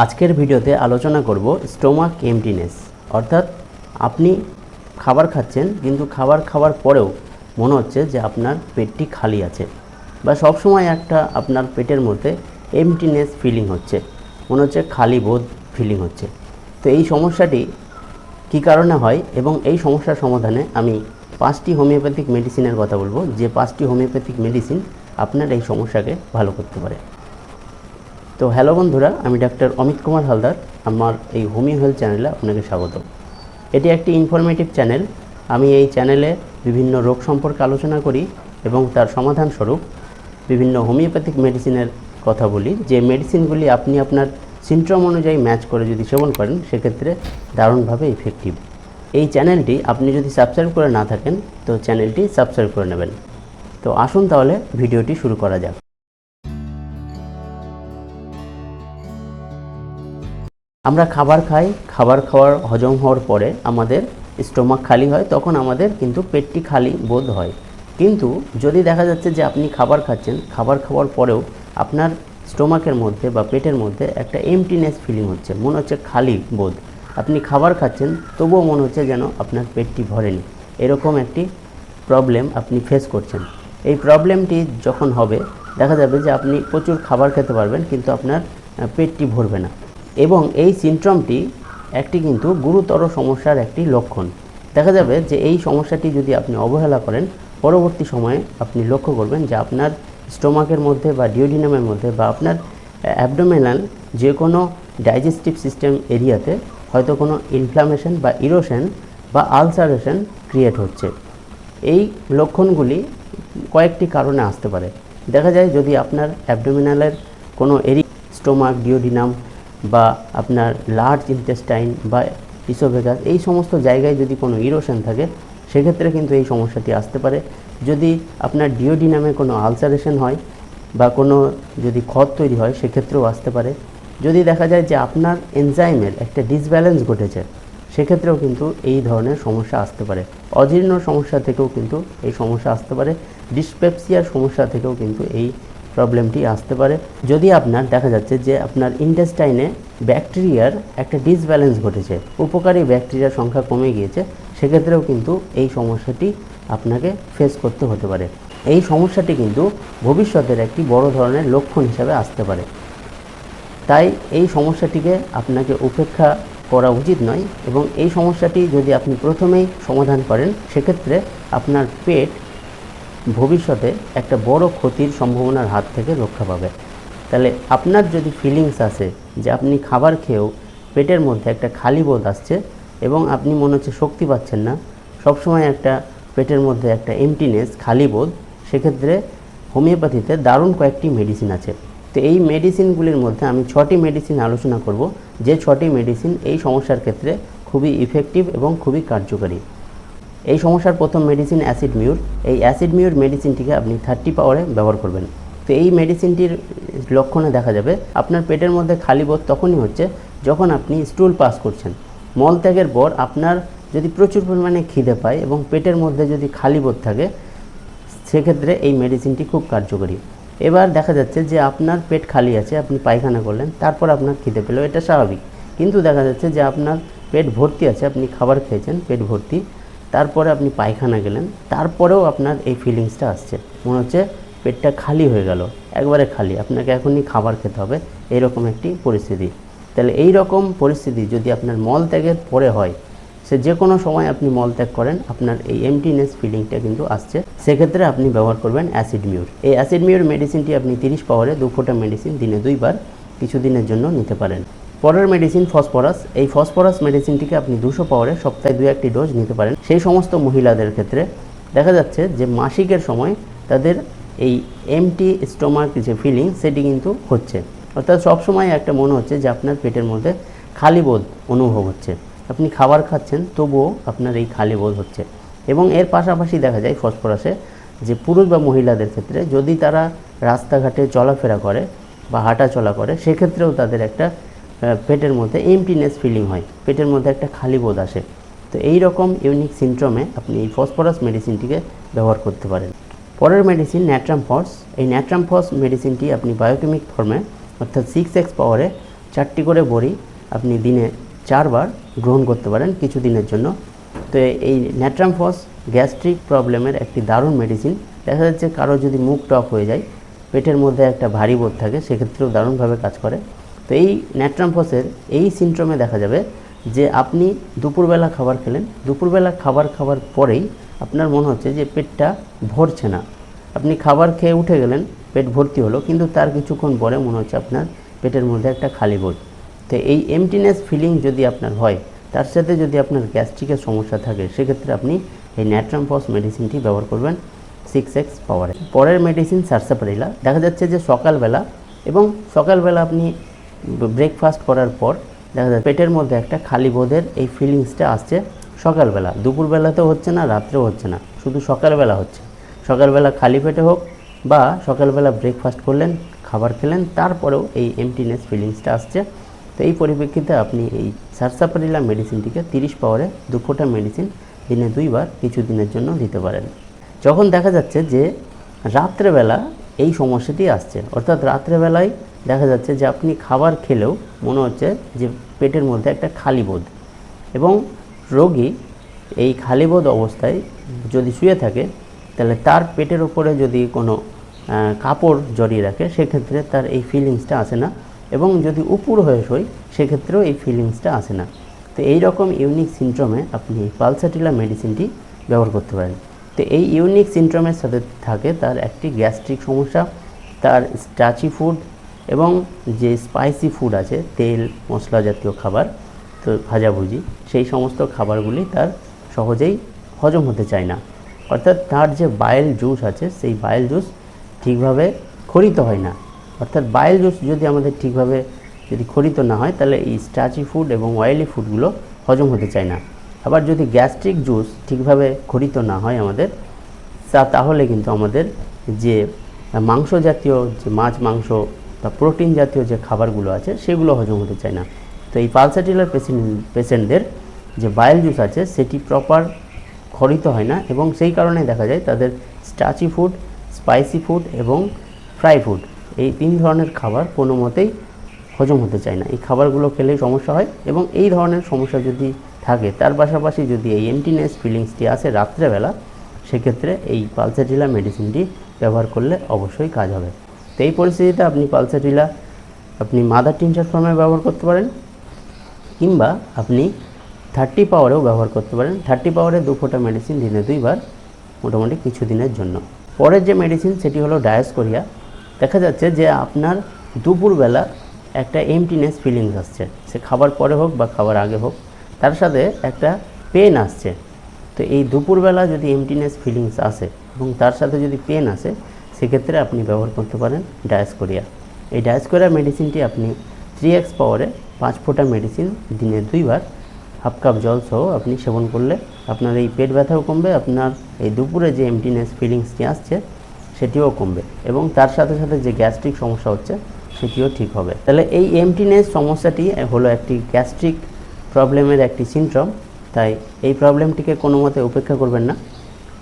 আজকের ভিডিওতে আলোচনা করব স্টোমাক এমটিনেস। অর্থাৎ আপনি খাবার খাচ্ছেন, কিন্তু খাবার খাওয়ার পরেও মনে হচ্ছে যে আপনার পেটটি খালি আছে বা সবসময় একটা আপনার পেটের মধ্যে এমটিনেস ফিলিং হচ্ছে। মনে হচ্ছে খালি বোধ ফিলিং হচ্ছে। তো এই সমস্যাটি কী কারণে হয় এবং এই সমস্যার সমাধানে আমি পাঁচটি হোমিওপ্যাথিক মেডিসিনের কথা বলব, যে পাঁচটি হোমিওপ্যাথিক মেডিসিন আপনার এই সমস্যাকে ভালো করতে পারে। তো হ্যালো বন্ধুরা, আমি ডাক্তার অমিত কুমার হালদার, আমার এই হোমিও হেলথ চ্যানেলে আপনাকে স্বাগত। এটি একটি ইনফরমেটিভ চ্যানেল। আমি এই চ্যানেলে বিভিন্ন রোগ সম্পর্কে আলোচনা করি এবং তার সমাধান স্বরূপ বিভিন্ন হোমিওপ্যাথিক মেডিসিনের কথা বলি। যে মেডিসিনগুলি আপনি আপনার সিনট্রম অনুযায়ী ম্যাচ করে যদি সেবন করেন, সেক্ষেত্রে দারুণভাবে ইফেক্টিভ এই চ্যানেলটি আপনি যদি সাবস্ক্রাইব করে না থাকেন, তো চ্যানেলটি সাবস্ক্রাইব করে নেবেন। তো আসুন তাহলে ভিডিওটি শুরু করা যাক। আমরা খাবার খাই, খাবার খাওয়ার হজম হওয়ার পরে আমাদের স্টোমাক খালি হয়, তখন আমাদের কিন্তু পেটটি খালি বোধ হয়। কিন্তু যদি দেখা যাচ্ছে যে আপনি খাবার খাচ্ছেন, খাবার খাওয়ার পরেও আপনার স্টোমাকের মধ্যে বা পেটের মধ্যে একটা এমটিনেস ফিলিং হচ্ছে, মনে হচ্ছে খালি বোধ। আপনি খাবার খাচ্ছেন, তবুও মনে হচ্ছে যেন আপনার পেটটি ভরেনি। এরকম একটি প্রবলেম আপনি ফেস করছেন। এই প্রবলেমটি যখন হবে, দেখা যাবে যে আপনি প্রচুর খাবার খেতে পারবেন, কিন্তু আপনার পেটটি ভরবে না। এবং এই সিনড্রোমটি একটি কিন্তু গুরুতর সমস্যার একটি লক্ষণ। দেখা যাবে যে এই সমস্যাটি যদি আপনি অবহেলা করেন, পরবর্তী সময়ে আপনি লক্ষ্য করবেন যে আপনার স্টোমাকের মধ্যে বা ডিওডিনামের মধ্যে বা আপনার অ্যাবডোমেনাল যে কোনো ডাইজেস্টিভ সিস্টেম এরিয়াতে হয়তো কোনো ইনফ্লামেশন বা ইরোশন বা আলসারেশন ক্রিয়েট হচ্ছে। এই লক্ষণগুলি কয়েকটি কারণে আসতে পারে। দেখা যায় যদি আপনার অ্যাবডোমিনালের কোনো এরি স্টোমাক, ডিওডিনাম বা আপনার লার্জ ইন্টেস্টাইন বা ইসোভেগাস এই সমস্ত জায়গায় যদি কোনো ইরোশন থাকে, সেক্ষেত্রে কিন্তু এই সমস্যাটি আসতে পারে। যদি আপনার ডিওডিনামে কোনো আলসারেশন হয় বা কোনো যদি ক্ষত তৈরি হয়, সেক্ষেত্রেও আসতে পারে। যদি দেখা যায় যে আপনার এনজাইমের একটা ডিসব্যালেন্স ঘটেছে, সেক্ষেত্রেও কিন্তু এই ধরনের সমস্যা আসতে পারে। অজীর্ণ সমস্যা থেকেও কিন্তু এই সমস্যা আসতে পারে। ডিসপেপসিয়ার সমস্যা থেকেও কিন্তু এই প্রবলেমটি আসতে পারে। যদি আপনার, দেখা যাচ্ছে যে আপনার ইন্টেস্টাইনে ব্যাকটেরিয়ার একটা ডিসব্যালেন্স ঘটেছে, উপকারী ব্যাকটেরিয়ার সংখ্যা কমে গিয়েছে, সেক্ষেত্রেও কিন্তু এই সমস্যাটি আপনাকে ফেস করতে হতে পারে। এই সমস্যাটি কিন্তু ভবিষ্যতের একটি বড় ধরনের লক্ষণ হিসাবে আসতে পারে। তাই এই সমস্যাটিকে আপনাকে উপেক্ষা করা উচিত নয় এবং এই সমস্যাটি যদি আপনি প্রথমেই সমাধান করেন, সেক্ষেত্রে আপনার পেট ভবিষ্যতে একটা বড় ক্ষতির সম্ভাবনার হাত থেকে রক্ষা পাবে। তাহলে আপনার যদি ফিলিংস আসে যে আপনি খাবার খেয়েও পেটের মধ্যে একটা খালি বোধ আসছে এবং আপনি মনে হচ্ছে শক্তি পাচ্ছেন না, সবসময় একটা পেটের মধ্যে একটা এমটিনেস খালি বোধ, সেক্ষেত্রে হোমিওপ্যাথিতে দারুণ কয়েকটি মেডিসিন আছে। তো এই মেডিসিনগুলির মধ্যে আমি ছটি মেডিসিন আলোচনা করব, যে ছটি মেডিসিন এই সমস্যার ক্ষেত্রে খুবই ইফেক্টিভ এবং খুবই কার্যকারী। এই সমস্যার প্রথম মেডিসিন অ্যাসিড মিউর এই অ্যাসিড মিউর মেডিসিনটিকে আপনি থার্টি পাওয়ারে ব্যবহার করবেন। তো এই মেডিসিনটির লক্ষণে দেখা যাবে, আপনার পেটের মধ্যে খালি বোধ তখনই হচ্ছে যখন আপনি স্টুল পাস করছেন। মলত্যাগের পর আপনার যদি প্রচুর পরিমাণে খিদে পায় এবং পেটের মধ্যে যদি খালি বোধ থাকে, সেক্ষেত্রে এই মেডিসিনটি খুব কার্যকরী। এবার দেখা যাচ্ছে যে আপনার পেট খালি আছে, আপনি পায়খানা করলেন, তারপর আপনার খিদে পেল, এটা স্বাভাবিক। কিন্তু দেখা যাচ্ছে যে আপনার পেট ভর্তি আছে, আপনি খাবার খেয়েছেন, পেট ভর্তি। তারপরে আপনি পায়খানা গেলেন, তারপরেও আপনার এই ফিলিংসটা আসছে। মনে হচ্ছে পেটটা খালি হয়ে গেল, একবারে খালি। আপনাকে এখনই খাবার খেতে হবে এইরকম একটি পরিস্থিতি। তাহলে এই রকম পরিস্থিতি যদি আপনার মল ত্যাগের পরে হয়, সে যে কোনো সময় আপনি মলত্যাগ করেন, আপনার এই এমটিনেস ফিলিংটা কিন্তু আসছে। সেক্ষেত্রে আপনি ব্যবহার করবেন অ্যাসিড মিউর এই অ্যাসিড মিউর মেডিসিনটি আপনি তিরিশ পাওয়ারে দু ফোঁটা মেডিসিন দিনে দুইবার, কিছুদিনের জন্য নিতে পারেন। পরের মেডিসিন ফসফরাস এই ফসফরাস মেডিসিনটিকে আপনি দুশো পাওয়ারে সপ্তাহে দু একটি ডোজ নিতে পারেন। সেই সমস্ত মহিলাদের ক্ষেত্রে দেখা যাচ্ছে যে মাসিকের সময় তাদের এই এমটি স্টোমাক যে ফিলিং সেটি কিন্তু হচ্ছে। অর্থাৎ সবসময় একটা মনে হচ্ছে যে আপনার পেটের মধ্যে খালি বোধ অনুভব হচ্ছে। আপনি খাবার খাচ্ছেন, তবুও আপনার এই খালি বোধ হচ্ছে। এবং এর পাশাপাশি দেখা যায় ফসফরাসে যে পুরুষ বা মহিলাদের ক্ষেত্রে যদি তারা রাস্তাঘাটে চলাফেরা করে বা হাঁটা চলা করে, সেক্ষেত্রেও তাদের একটা পেটের মধ্যে এমটিনেস ফিলিং হয়। পেটের মধ্যে একটা খালি বোধ আসে। তো এই রকম ইউনিক সিনড্রোমে আপনি এই ফসফরাস মেডিসিনটিকে ব্যবহার করতে পারেন। পরের মেডিসিন ন্যাট্রাম ফস এই ন্যাট্রাম ফস মেডিসিনটি আপনি বায়োকেমিক ফর্মে অর্থাৎ সিক্স এক্স পাওয়ারে চারটি করে বড়ি আপনি দিনে চারবার গ্রহণ করতে পারেন কিছু দিনের জন্য। তো এই ন্যাট্রামফস গ্যাস্ট্রিক প্রবলেমের একটি দারুণ মেডিসিন দেখা যাচ্ছে কারও যদি মুখ টক হয়ে যায়, পেটের মধ্যে একটা ভারী বোধ থাকে, সেক্ষেত্রেও দারুণভাবে কাজ করে। তো এই ন্যাট্রামফসের এই সিনড্রোমে দেখা যাবে যে আপনি দুপুরবেলা খাবার খেলেন, দুপুরবেলা খাবার খাওয়ার পরেই আপনার মনে হচ্ছে যে পেটটা ভরছে না। আপনি খাবার খেয়ে উঠে গেলেন, পেট ভর্তি হলো, কিন্তু তার কিছুক্ষণ পরে মনে হচ্ছে আপনার পেটের মধ্যে একটা খালি বোধ তো এই এমটিনেস ফিলিং যদি আপনার হয়, তার সাথে যদি আপনার গ্যাস্ট্রিকের সমস্যা থাকে, সেক্ষেত্রে আপনি এই ন্যাট্রামফস মেডিসিনটি ব্যবহার করবেন সিক্স এক্স পাওয়ারে পরের মেডিসিন সারসাপারিলা। দেখা যাচ্ছে যে সকালবেলা এবং সকালবেলা আপনি ব্রেকফাস্ট করার পর দেখা যায় পেটের মধ্যে একটা খালি বোধের এই ফিলিংসটা আসছে সকালবেলা। দুপুরবেলাতেও হচ্ছে না, রাত্রেও হচ্ছে না। শুধু সকালবেলা হচ্ছে। সকালবেলা খালি পেটে হোক বা সকালবেলা ব্রেকফাস্ট করলেন, খাবার খেলেন, তারপরেও এই এমটিনেস ফিলিংসটা আসছে। তো এই পরিপ্রেক্ষিতে আপনি এই সারসাপারিলা মেডিসিনটিকে তিরিশ পাওয়ারে দু ফোঁটা মেডিসিন দিনে দুইবার কিছু দিনের জন্য দিতে পারেন। যখন দেখা যাচ্ছে যে রাত্রেবেলা এই সমস্যাটি আসছে, অর্থাৎ রাত্রেবেলায় দেখা যাচ্ছে যে আপনি খাবার খেলেও মনে হচ্ছে যে পেটের মধ্যে একটা খালি বোধ এবং রোগী এই খালি খালিবোধ অবস্থায় যদি শুয়ে থাকে, তাহলে তার পেটের ওপরে যদি কোনো কাপড় জড়িয়ে রাখে, সেক্ষেত্রে তার এই ফিলিংসটা আসে না। এবং যদি উপুর হয়ে শোয়, সেক্ষেত্রেও এই ফিলিংসটা আসে না। তো এই রকম ইউনিক সিনড্রোমে আপনি পালসাটিলা মেডিসিনটি ব্যবহার করতে পারেন। তো এই ইউনিক সিনড্রোমের সাথে থাকে তার একটি গ্যাস্ট্রিক সমস্যা, তার স্টাচি ফুড এবং যে স্পাইসি ফুড আছে, তেল, মশলা জাতীয় খাবার, তো ভাজাভুজি সেই সমস্ত খাবারগুলি তার সহজেই হজম হতে চায় না। অর্থাৎ তার যে বায়েল জুস আছে, সেই বায়েল জুস ঠিকভাবে খরিত হয় না। অর্থাৎ বায়েল জুস যদি আমাদের ঠিকভাবে যদি খরিত না হয়, তাহলে এই স্টাচি ফুড এবং অয়েলি ফুডগুলো হজম হতে চায় না। আবার যদি গ্যাস্ট্রিক জুস ঠিকভাবে খরিত না হয় আমাদের, তা তাহলে কিন্তু আমাদের যে মাংস জাতীয় যে মাছ মাংস বা প্রোটিন জাতীয় যে খাবারগুলো আছে, সেগুলো হজম হতে চায় না। তো এই পালসাটিলার পেশেন্ট পেশেন্টদের যে বায়েল জুস আছে, সেটি প্রপার খরিত হয় না এবং সেই কারণে দেখা যায় তাদের স্টাচি ফুড স্পাইসি ফুড এবং ফ্রাই ফুড এই তিন ধরনের খাবার কোনো মতেই হজম হতে চায় না। এই খাবারগুলো খেলেই সমস্যা হয় এবং এই ধরনের সমস্যা যদি থাকে, তার পাশাপাশি যদি এই এমটিনেস ফিলিংসটি আসে রাত্রেবেলা, সেক্ষেত্রে এই পালসাটিলা মেডিসিনটি ব্যবহার করলে অবশ্যই কাজ হবে। তো এই পরিস্থিতিতে আপনি পালসাটিলা আপনি মাদার টিনচার ফর্মে ব্যবহার করতে পারেন, কিংবা আপনি থার্টি পাওয়ারেও ব্যবহার করতে পারেন। থার্টি পাওয়ারে দু ফোঁটা মেডিসিন দিনে দুইবার, মোটামুটি কিছু দিনের জন্য। পরের যে মেডিসিন সেটি হলো ডায়াসকোরিয়া দেখা যাচ্ছে যে আপনার দুপুরবেলা একটা এমটিনেস ফিলিংস আসছে। সে খাবার পরে হোক বা খাবার আগে হোক, তার সাথে একটা পেন আসছে। তো এই দুপুরবেলা যদি এমটিনেস ফিলিংস আসে এবং তার সাথে যদি পেন আসে সেক্ষেত্রে আপনি ব্যবহার করতে পারেন ডায়াসকোরিয়া। এই ডায়াসকোরিয়া মেডিসিনটি আপনি থ্রি এক্স পাওয়ারে পাঁচ ফোঁটা মেডিসিন দিনে দুইবার, হাফ কাপ জল সহ আপনি সেবন করলে আপনার এই পেট ব্যথাও কমবে, আপনার এই দুপুরে যে এমটিনেস ফিলিংসটি আসছে সেটিও কমবে এবং তার সাথে সাথে যে গ্যাস্ট্রিক সমস্যা হচ্ছে সেটিও ঠিক হবে। তাহলে এই এমটিনেস সমস্যাটি হলো একটি গ্যাস্ট্রিক প্রবলেমের একটি সিনড্রোম তাই এই প্রবলেমটিকে কোনো মতে উপেক্ষা করবেন না।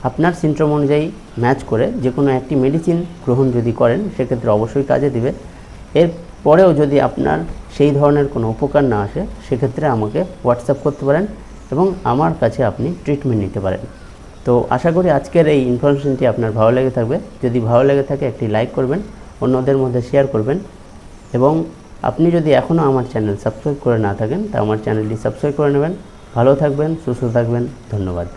আপনার সিনড্রোম অনুযায়ী ম্যাচ করে যে কোনো একটি মেডিসিন গ্রহণ যদি করেন, সেক্ষেত্রে অবশ্যই কাজে দিবে। এর পরেও যদি আপনার সেই ধরনের কোনো উপকার না আসে, সেক্ষেত্রে আমাকে হোয়াটসঅ্যাপ করতে পারেন এবং আমার কাছে আপনি ট্রিটমেন্ট নিতে পারেন। তো আশা করি আজকের এই ইনফরমেশনটি আপনার ভালো লেগে থাকবে। যদি ভালো লেগে থাকে, একটি লাইক করবেন, অন্যদের মধ্যে শেয়ার করবেন এবং আপনি যদি এখনও আমার চ্যানেল সাবস্ক্রাইব করে না থাকেন, তা আমার চ্যানেলটি সাবস্ক্রাইব করে নেবেন। ভালো থাকবেন, সুস্থ থাকবেন, ধন্যবাদ।